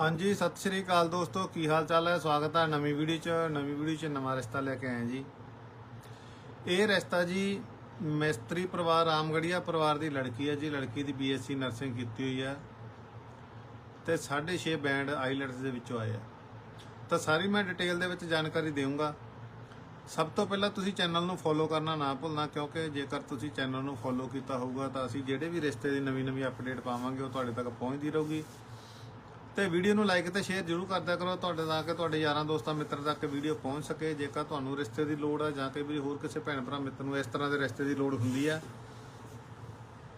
ਹਾਂਜੀ, ਸਤਿ ਸ਼੍ਰੀ ਅਕਾਲ ਦੋਸਤੋ, ਕੀ ਹਾਲ ਚਾਲ ਹੈ? ਸਵਾਗਤ ਹੈ ਨਵੀਂ ਵੀਡੀਓ 'ਚ, ਨਵੀਂ ਵੀਡੀਓ 'ਚ ਨਵਾਂ ਰਿਸ਼ਤਾ ਲੈ ਕੇ ਆਏ ਜੀ। ਇਹ ਰਿਸ਼ਤਾ ਜੀ ਮਿਸਤਰੀ ਪਰਿਵਾਰ, ਰਾਮਗੜੀਆ ਪਰਿਵਾਰ ਦੀ ਲੜਕੀ ਹੈ ਜੀ। ਲੜਕੀ ਦੀ ਬੀਐਸਸੀ ਨਰਸਿੰਗ ਕੀਤੀ ਹੋਈ ਹੈ ਤੇ 6.5 ਬੈਂਡ ਆਈਲੈਟਸ ਦੇ ਵਿੱਚੋਂ ਆਏ ਆ। ਤਾਂ ਸਾਰੀ ਮੈਂ ਡਿਟੇਲ ਦੇ ਵਿੱਚ ਜਾਣਕਾਰੀ ਦੇਵਾਂਗਾ ਸਭ ਤੋਂ ਪਹਿਲਾਂ ਤੁਸੀਂ ਚੈਨਲ ਨੂੰ ਫੋਲੋ ਕਰਨਾ ਨਾ ਭੁੱਲਣਾ, ਕਿਉਂਕਿ ਜੇਕਰ ਤੁਸੀਂ ਚੈਨਲ ਨੂੰ ਫੋਲੋ ਕੀਤਾ ਹੋਊਗਾ ਤਾਂ ਅਸੀਂ ਜਿਹੜੇ ਵੀ ਰਿਸ਼ਤੇ ਦੀ ਨਵੀਂ ਨਵੀਂ ਅਪਡੇਟ ਪਾਵਾਂਗੇ, ਉਹ ਤੁਹਾਡੇ ਤੱਕ ਪਹੁੰਚਦੀ ਰਹੂਗੀ। ਤੇ ਵੀਡੀਓ ਨੂੰ ਲਾਈਕ ਤੇ ਸ਼ੇਅਰ ਜ਼ਰੂਰ ਕਰਦਿਆ ਕਰੋ। ਤੁਹਾਡੇ ਤਾਂ ਕਿ ਤੁਹਾਡੇ ਯਾਰਾਂ ਦੋਸਤਾਂ ਮਿੱਤਰ ਤੱਕ ਵੀਡੀਓ ਪਹੁੰਚ ਸਕੇ। ਜੇਕਰ ਤੁਹਾਨੂੰ ਰਿਸ਼ਤੇ ਦੀ ਲੋੜ ਆ ਜਾਂ ਕਿ ਵੀ ਹੋਰ ਕਿਸੇ ਭੈਣ ਭਰਾ ਮਿੱਤਰ ਨੂੰ ਇਸ ਤਰ੍ਹਾਂ ਦੇ ਰਿਸ਼ਤੇ ਦੀ ਲੋੜ ਹੁੰਦੀ ਆ,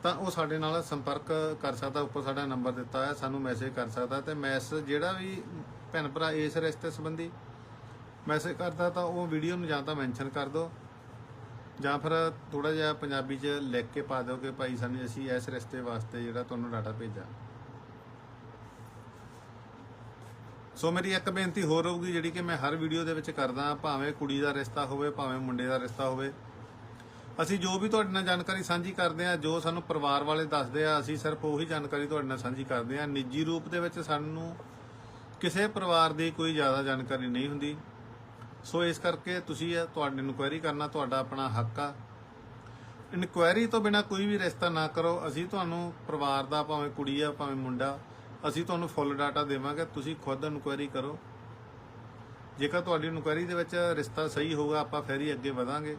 ਤਾਂ ਉਹ ਸਾਡੇ ਨਾਲ ਸੰਪਰਕ ਕਰ ਸਕਦਾ, ਉੱਪਰ ਸਾਡਾ ਨੰਬਰ ਦਿੱਤਾ ਹੈ ਸਾਨੂੰ ਮੈਸੇਜ ਕਰ ਸਕਦਾ। ਤੇ ਮੈਸੇਜ ਜਿਹੜਾ ਵੀ ਭੈਣ ਭਰਾ ਇਸ ਰਿਸ਼ਤੇ ਸੰਬੰਧੀ ਮੈਸੇਜ ਕਰਦਾ, ਤਾਂ ਉਹ ਵੀਡੀਓ ਨੂੰ ਜਾਂ ਤਾਂ ਮੈਂਸ਼ਨ ਕਰ ਦਿਓ ਜਾਂ ਫਿਰ ਥੋੜਾ ਜਿਹਾ ਪੰਜਾਬੀ 'ਚ ਲਿਖ ਕੇ ਪਾ ਦਿਓ ਕਿ ਭਾਈ ਸਾਨੂੰ ਅਸੀਂ ਇਸ ਰਿਸ਼ਤੇ ਵਾਸਤੇ ਜਿਹੜਾ ਤੁਹਾਨੂੰ ਡਾਟਾ ਭੇਜਾਂ ਸੋ ਮੇਰੀ ਇੱਕ ਬੇਨਤੀ ਹੋਰ ਹੋਊਗੀ ਜਿਹੜੀ ਕਿ ਮੈਂ ਹਰ ਵੀਡੀਓ ਦੇ ਵਿੱਚ ਕਰਦਾ ਭਾਵੇਂ ਕੁੜੀ ਦਾ ਰਿਸ਼ਤਾ ਹੋਵੇ, ਭਾਵੇਂ ਮੁੰਡੇ ਦਾ ਰਿਸ਼ਤਾ ਹੋਵੇ। ਅਸੀਂ ਜੋ ਵੀ ਤੁਹਾਡੇ ਨਾਲ ਜਾਣਕਾਰੀ ਸਾਂਝੀ ਕਰਦੇ ਆ ਜੋ ਸਾਨੂੰ ਪਰਿਵਾਰ ਵਾਲੇ ਦੱਸਦੇ ਆ, ਅਸੀਂ ਸਿਰਫ ਉਹੀ ਜਾਣਕਾਰੀ ਤੁਹਾਡੇ ਨਾਲ ਸਾਂਝੀ ਕਰਦੇ ਆ ਨਿੱਜੀ ਰੂਪ ਦੇ ਵਿੱਚ ਸਾਨੂੰ ਕਿਸੇ ਪਰਿਵਾਰ ਦੀ ਕੋਈ ਜ਼ਿਆਦਾ ਜਾਣਕਾਰੀ ਨਹੀਂ ਹੁੰਦੀ। ਸੋ ਇਸ ਕਰਕੇ ਤੁਸੀਂ ਤੁਹਾਡੇ ਇਨਕੁਆਇਰੀ ਕਰਨਾ, ਤੁਹਾਡਾ ਆਪਣਾ ਹੱਕ ਆ। ਇਨਕੁਆਇਰੀ ਤੋਂ ਬਿਨਾ ਕੋਈ ਵੀ ਰਿਸ਼ਤਾ ਨਾ ਕਰੋ। ਅਸੀਂ ਤੁਹਾਨੂੰ ਪਰਿਵਾਰ ਦਾ, ਭਾਵੇਂ ਕੁੜੀ ਆ, ਭਾਵੇਂ ਮੁੰਡਾ ਅਸੀਂ ਤੁਹਾਨੂੰ ਫੁੱਲ ਡਾਟਾ ਦੇਵਾਂਗੇ, ਤੁਸੀਂ ਖੁਦ ਇਨਕੁਆਇਰੀ ਕਰੋ। ਜੇਕਰ ਤੁਹਾਡੀ ਇਨਕੁਆਇਰੀ ਦੇ ਵਿੱਚ ਰਿਸ਼ਤਾ ਸਹੀ ਹੋਊਗਾ, ਆਪਾਂ ਫਿਰ ਹੀ ਅੱਗੇ ਵਧਾਂਗੇ।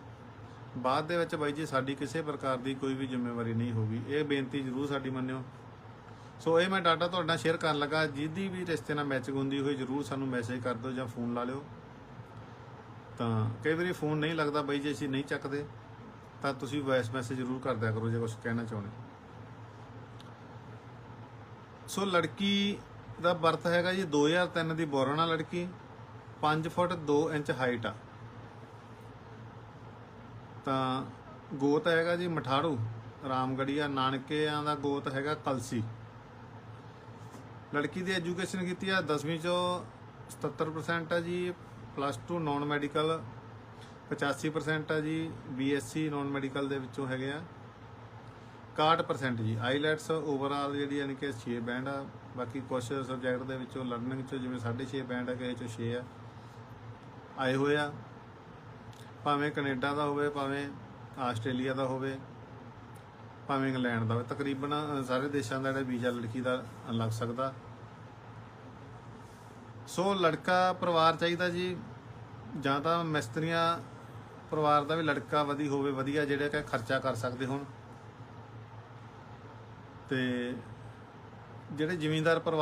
ਬਾਅਦ ਦੇ ਵਿੱਚ ਬਾਈ ਜੀ, ਸਾਡੀ ਕਿਸੇ ਪ੍ਰਕਾਰ ਦੀ ਕੋਈ ਵੀ ਜ਼ਿੰਮੇਵਾਰੀ ਨਹੀਂ ਹੋਊਗੀ। ਇਹ ਬੇਨਤੀ ਜ਼ਰੂਰ ਸਾਡੀ ਮੰਨਿਓ। ਸੋ ਇਹ ਮੈਂ ਡਾਟਾ ਤੁਹਾਡੇ ਨਾਲ ਸ਼ੇਅਰ ਕਰਨ ਲੱਗਾ। ਜਿਹਦੀ ਵੀ ਰਿਸ਼ਤੇ ਨਾਲ ਮੈਚਿੰਗ ਹੁੰਦੀ ਹੋਈ, ਜ਼ਰੂਰ ਸਾਨੂੰ ਮੈਸੇਜ ਕਰ ਦਿਓ ਜਾਂ ਫੋਨ ਲਾ ਲਿਓ। ਤਾਂ ਕਈ ਵਾਰੀ ਫੋਨ ਨਹੀਂ ਲੱਗਦਾ ਬਾਈ ਜੀ, ਅਸੀਂ ਨਹੀਂ ਚੱਕਦੇ। ਤਾਂ ਤੁਸੀਂ ਵੌਇਸ ਮੈਸੇਜ ਜ਼ਰੂਰ ਕਰ ਦਿਆ ਕਰੋ, ਜੇ ਕੁਝ ਕਹਿਣਾ ਚਾਹੁੰਦੇ ਸੋ ਲੜਕੀ ਦਾ ਬਰਥ ਹੈਗਾ ਜੀ 2003 ਦੀ ਬੋਰਨ ਆ ਲੜਕੀ। 5 ਫੁੱਟ 2 ਇੰਚ ਹਾਈਟ ਆ। ਤਾਂ ਗੋਤ ਹੈਗਾ ਜੀ ਮਠਾੜੂ, ਰਾਮਗੜੀਆ, ਨਾਨਕਿਆਂ ਦਾ ਗੋਤ ਹੈਗਾ ਕਲਸੀ। ਲੜਕੀ ਦੀ ਐਜੂਕੇਸ਼ਨ ਕੀਤੀ ਆ 10ਵੀਂ ਚੋਂ 77% ਆ ਜੀ ਪਲੱਸ 2 ਨਾਨ ਮੈਡੀਕਲ 85% ਆ ਜੀ ਬੀਐਸਸੀ ਨਾਨ ਮੈਡੀਕਲ ਦੇ ਵਿੱਚੋਂ ਹੈਗੇ ਆ। 61% ਜੀ। ਆਈਲੈਟਸ ਓਵਰਆਲ ਜਿਹੜੀ ਯਾਨੀ ਕਿ 6 ਬੈਂਡ ਆ। ਬਾਕੀ ਕੁਝ ਸਬਜੈਕਟ ਦੇ ਵਿੱਚੋਂ ਲਰਨਿੰਗ ਚੋਂ ਜਿਵੇਂ 6.5 ਬੈਂਡ ਆ, ਕਿਸੇ ਚੋਂ 6 ਆ। ਆਏ ਹੋਏ ਆ। ਭਾਵੇਂ ਕੈਨੇਡਾ ਦਾ ਹੋਵੇ, ਭਾਵੇਂ ਆਸਟ੍ਰੇਲੀਆ ਦਾ ਹੋਵੇ, ਭਾਵੇਂ ਇੰਗਲੈਂਡ ਦਾ ਹੋਵੇ। ਤਕਰੀਬਨ ਸਾਰੇ ਦੇਸ਼ਾਂ ਦਾ ਜਿਹੜਾ ਵੀਜ਼ਾ ਲੜਕੀ ਦਾ ਲੱਗ ਸਕਦਾ। ਸੋ ਲੜਕਾ ਪਰਿਵਾਰ ਚਾਹੀਦਾ ਜੀ। ਜਾਂ ਤਾਂ ਮਿਸਤਰੀਆਂ ਪਰਿਵਾਰ ਦਾ ਵੀ ਲੜਕਾ ਵਧੀ ਹੋਵੇ, ਵਧੀਆ ਜਿਹੜਾ ਕਿ ਖਰਚਾ ਕਰ ਸਕਦੇ ਹੋਣ। ਤੇ ਜਿਹੜੇ ਜ਼ਿਮੀਂਦਾਰ ਪਰਿਵਾਰ